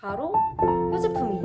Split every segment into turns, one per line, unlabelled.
바로 이 제품이에요.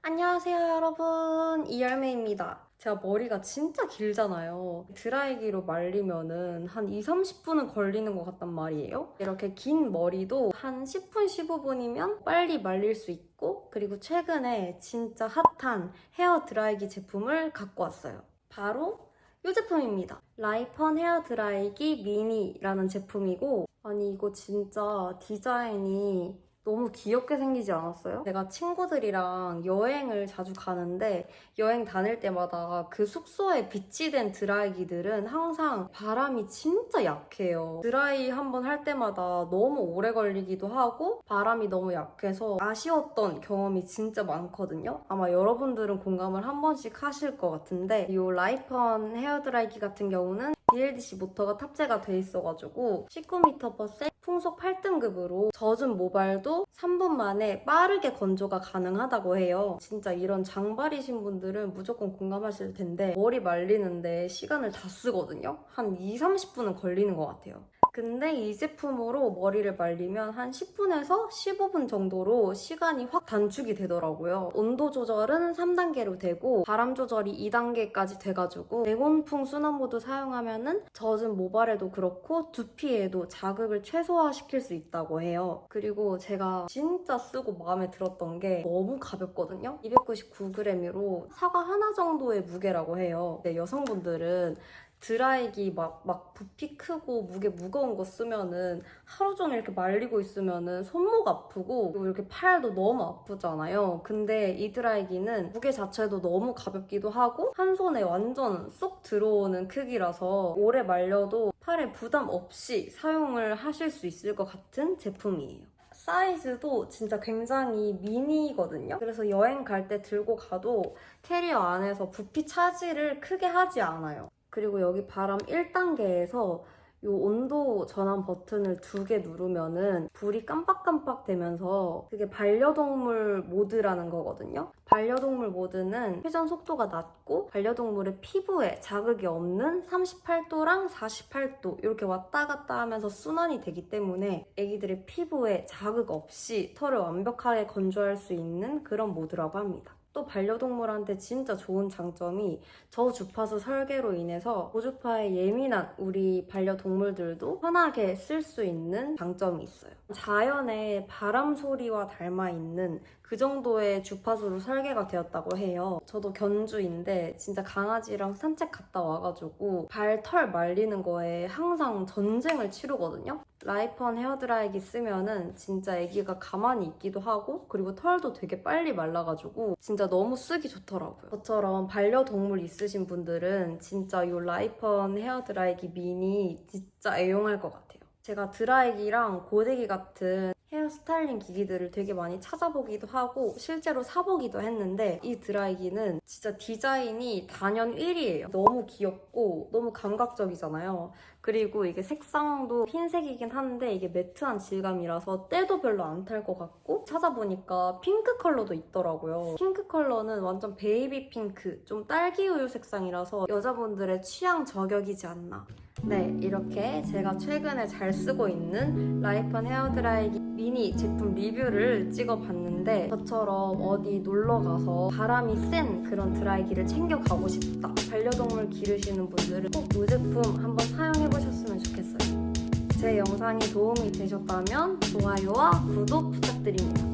안녕하세요 여러분. 이열매입니다. 제가 머리가 진짜 길잖아요. 드라이기로 말리면은 한 2, 30분은 걸리는 것 같단 말이에요. 이렇게 긴 머리도 한 10분, 15분이면 빨리 말릴 수 있고 그리고 최근에 진짜 핫한 헤어 드라이기 제품을 갖고 왔어요. 바로 이 제품입니다. 라이펀 헤어 드라이기 미니라는 제품이고 아니 이거 진짜 디자인이 너무 귀엽게 생기지 않았어요? 제가 친구들이랑 여행을 자주 가는데 여행 다닐 때마다 그 숙소에 비치된 드라이기들은 항상 바람이 진짜 약해요. 드라이 한 번 할 때마다 너무 오래 걸리기도 하고 바람이 너무 약해서 아쉬웠던 경험이 진짜 많거든요. 아마 여러분들은 공감을 한 번씩 하실 것 같은데 이 라이펀 헤어드라이기 같은 경우는 BLDC 모터가 탑재가 돼 있어가지고 19m/s 풍속 8등급으로 젖은 모발도 3분 만에 빠르게 건조가 가능하다고 해요. 진짜 이런 장발이신 분들은 무조건 공감하실 텐데 머리 말리는데 시간을 다 쓰거든요. 한 2, 30분은 걸리는 것 같아요. 근데 이 제품으로 머리를 말리면 한 10분에서 15분 정도로 시간이 확 단축이 되더라고요. 온도 조절은 3단계로 되고 바람 조절이 2단계까지 돼가지고 내온풍 순환 모드 사용하면 은 젖은 모발에도 그렇고 두피에도 자극을 최소화시킬 수 있다고 해요. 그리고 제가 진짜 쓰고 마음에 들었던 게 너무 가볍거든요. 299g으로 사과 하나 정도의 무게라고 해요. 여성분들은 드라이기 막, 막 부피 크고 무게 무거운 거 쓰면은 하루 종일 이렇게 말리고 있으면은 손목 아프고 그리고 이렇게 팔도 너무 아프잖아요. 근데 이 드라이기는 무게 자체도 너무 가볍기도 하고 한 손에 완전 쏙 들어오는 크기라서 오래 말려도 팔에 부담 없이 사용을 하실 수 있을 것 같은 제품이에요. 사이즈도 진짜 굉장히 미니거든요. 그래서 여행 갈 때 들고 가도 캐리어 안에서 부피 차지를 크게 하지 않아요. 그리고 여기 바람 1단계에서 이 온도 전환 버튼을 두 개 누르면은 불이 깜빡깜빡 되면서 그게 반려동물 모드라는 거거든요. 반려동물 모드는 회전 속도가 낮고 반려동물의 피부에 자극이 없는 38도랑 48도 이렇게 왔다 갔다 하면서 순환이 되기 때문에 애기들의 피부에 자극 없이 털을 완벽하게 건조할 수 있는 그런 모드라고 합니다. 또 반려동물한테 진짜 좋은 장점이 저 주파수 설계로 인해서 고주파에 예민한 우리 반려동물들도 편하게 쓸 수 있는 장점이 있어요. 자연의 바람 소리와 닮아 있는 그 정도의 주파수로 설계가 되었다고 해요. 저도 견주인데 진짜 강아지랑 산책 갔다 와가지고 발 털 말리는 거에 항상 전쟁을 치르거든요. 라이펀 헤어드라이기 쓰면은 진짜 애기가 가만히 있기도 하고 그리고 털도 되게 빨리 말라가지고 진짜 너무 쓰기 좋더라고요. 저처럼 반려동물 있으신 분들은 진짜 이 라이펀 헤어드라이기 미니 진짜 애용할 것 같아요. 제가 드라이기랑 고데기 같은 스타일링 기기들을 되게 많이 찾아보기도 하고 실제로 사보기도 했는데 이 드라이기는 진짜 디자인이 단연 1위예요. 너무 귀엽고 너무 감각적이잖아요. 그리고 이게 색상도 흰색이긴 한데 이게 매트한 질감이라서 때도 별로 안 탈 것 같고 찾아보니까 핑크 컬러도 있더라고요. 핑크 컬러는 완전 베이비 핑크, 좀 딸기 우유 색상이라서 여자분들의 취향 저격이지 않나. 네, 이렇게 제가 최근에 잘 쓰고 있는 라이펀 헤어드라이기 미니 제품 리뷰를 찍어봤는데 저처럼 어디 놀러 가서 바람이 센 그런 드라이기를 챙겨가고 싶다. 반려동물 기르시는 분들은 꼭 이 제품 한번 사용해보셨으면 좋겠어요. 제 영상이 도움이 되셨다면 좋아요와 구독 부탁드립니다.